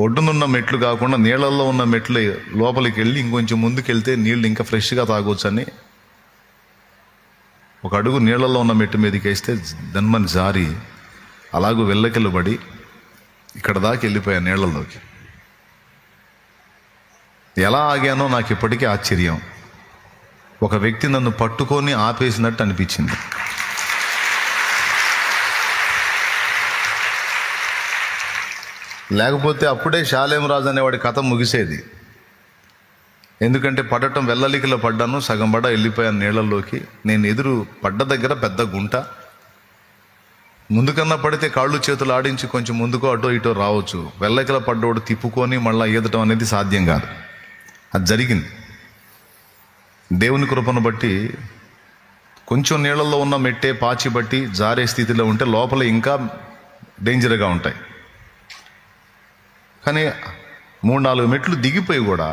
ఒడ్డునున్న మెట్లు కాకుండా నీళ్ళల్లో ఉన్న మెట్లు లోపలికి వెళ్ళి ఇంకొంచెం ముందుకెళ్తే నీళ్ళు ఇంకా ఫ్రెష్గా తాగొచ్చని. ఒక అడుగు నీళ్ళల్లో ఉన్న మెట్టు మీదకి వేస్తే దన్మని జారి అలాగూ వెళ్ళకెళ్ళబడి ఇక్కడ దాకా వెళ్ళిపోయా నీళ్ళలోకి ఎలా ఆగానో నాకు ఇప్పటికీ ఆశ్చర్యం. ఒక వ్యక్తి నన్ను పట్టుకొని ఆపేసినట్టు అనిపించింది. లేకపోతే అప్పుడే శాలేమరాజు అనేవాడి కథ ముగిసేది. ఎందుకంటే పడటం వెల్లలికిలో పడ్డాను సగం పడ వెళ్ళిపోయాను నీళ్ళల్లోకి. నేను ఎదురు పడ్డ దగ్గర పెద్ద గుంట. ముందుకన్నా పడితే కాళ్ళు చేతులు ఆడించి కొంచెం ముందుకో అటో ఇటో రావచ్చు. వెల్లకిల పడ్డోడు తిప్పుకొని మళ్ళీ ఈదటం అనేది సాధ్యం కాదు. అది జరిగింది. దేవుని కృపను బట్టి కొంచెం నీళ్ళల్లో ఉన్న మెట్టే పాచి బట్టి జారే స్థితిలో ఉంటే లోపల ఇంకా డేంజర్గా ఉంటాయి. కానీ మూడు నాలుగు మెట్లు దిగిపోయి కూడా